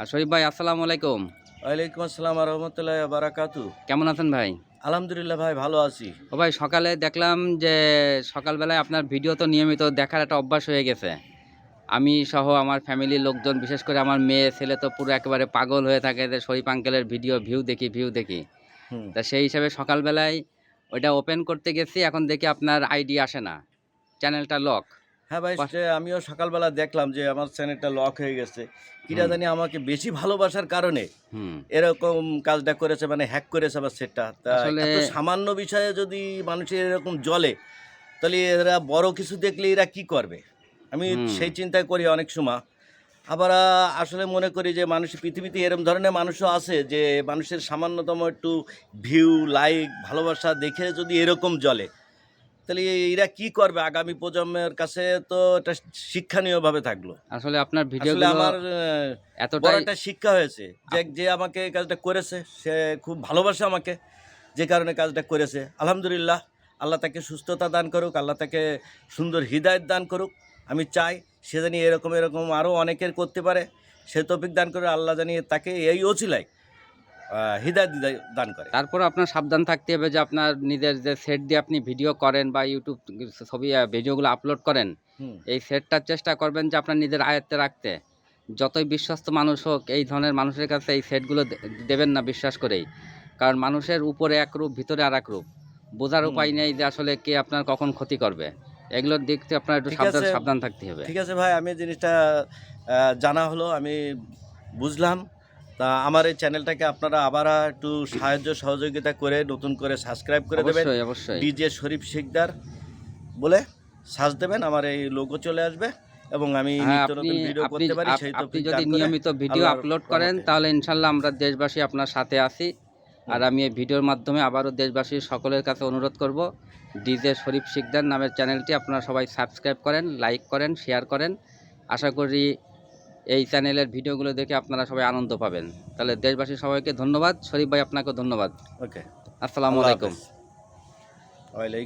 আর শরীফ ভাই আসসালামু আলাইকুম। ওয়ালাইকুম আসসালাম রহমতুল্লাহ বারাকাতু। কেমন আছেন ভাই? আলহামদুলিল্লাহ ভাই ভালো আছি। ও ভাই সকালে দেখলাম যে সকালবেলায় আপনার ভিডিও তো নিয়মিত দেখার একটা অভ্যাস হয়ে গেছে। আমি সহ আমার ফ্যামিলির লোকজন বিশেষ করে আমার মেয়ে ছেলে তো পুরো একেবারে পাগল হয়ে থাকে যে শরীফ আঙ্কেলের ভিডিও ভিউ দেখি ভিউ দেখি। তা সেই হিসাবে সকালবেলায় ওইটা ওপেন করতে গেছি এখন দেখি আপনার আইডি আসে না। চ্যানেলটা লক হ্যাঁ ভাই। আমিও সকালবেলা দেখলাম যে আমার চ্যানেলটা লক হয়ে গেছে। কিরা জানি আমাকে বেশি ভালোবাসার কারণে এরকম কাজটা করেছে মানে হ্যাক করেছে আমার সেটটা তা এত সামান্য বিষয়ে যদি মানুষের এরকম জলে তাহলে এরা বড় কিছু দেখলে এরা কি করবে? আমি সেই চিন্তা করি অনেক সময়। আবার আসলে মনে করি যে মানুষ পৃথিবীতে এরকম ধরনের মানুষও আছে যে মানুষের সামান্যতম একটু ভিউ লাইক ভালোবাসা দেখে যদি এরকম জলে তাহলে এরা কি করবে? আগামী প্রজন্মের কাছে তো এটা শিক্ষণীয়ভাবে থাকল। আসলে আপনার ভিডিওগুলো আমার বড় একটা শিক্ষা হয়েছে যে যে আমাকে এই কাজটা করেছে সে খুব ভালোবাসে আমাকে যে কারণে কাজটা করেছে। আলহামদুলিল্লাহ আল্লাহ তাকে সুস্থতা দান করুক আল্লাহ তাকে সুন্দর হৃদায়ত দান করুক। আমি চাই সে জানি এরকম এরকম আরও অনেকের করতে পারে। সে তৌফিক দান করে আল্লাহ জানিয়ে তাকে এই অচিলায় দিদায় দান করে। তারপর আপনার সাবধান থাকতে হবে যে আপনার নিজের যে সেট দিয়ে আপনি ভিডিও করেন বা ইউটিউব ছবি ভিডিওগুলো আপলোড করেন এই সেটটার চেষ্টা করবেন যে আপনার নিজের আয়ত্তে রাখতে। যতই বিশ্বস্ত মানুষ হোক এই ধরনের মানুষের কাছে এই সেটগুলো দেবেন না বিশ্বাস করেই। কারণ মানুষের উপরে এক রূপ ভিতরে আর এক রূপ। বোঝার উপায় নেই যে আসলে কে আপনার কখন ক্ষতি করবে। এগুলোর দিক থেকে আপনার একটু সাবধান সাবধান থাকতে হবে। ঠিক আছে ভাই আমি জিনিসটা জানা হলো আমি বুঝলাম। তা আমার এই চ্যানেলটাকে আপনারা আবার একটু সাহায্য সহযোগিতা করে নতুন করে সাবস্ক্রাইব করে দেবেন। অবশ্যই ডিজে শরীফ শিকদার বলে সাজ দেবেন আমার এই লোগো চলে আসবে এবং আমি হ্যাঁ নিত্য আপনি নতুন ভিডিও করতে পারি সেই আপনি যদি নিয়মিত ভিডিও আপলোড করেন তাহলে ইনশাল্লাহ আমরা দেশবাসী আপনার সাথে আছি। আর আমি এই ভিডিওর মাধ্যমে আবারও দেশবাসীর সকলের কাছে অনুরোধ করব ডিজে শরীফ শিকদার নামের চ্যানেলটি আপনারা সবাই সাবস্ক্রাইব করেন লাইক করেন শেয়ার করেন। আশা করি এই চ্যানেলের ভিডিওগুলো দেখে আপনারা সবাই আনন্দ পাবেন। তাহলে দেশবাসী সবাইকে ধন্যবাদ। শরীফ ভাই আপনাকে ধন্যবাদ। ওকে। আসসালামু আলাইকুম। ওয়ালাইকুম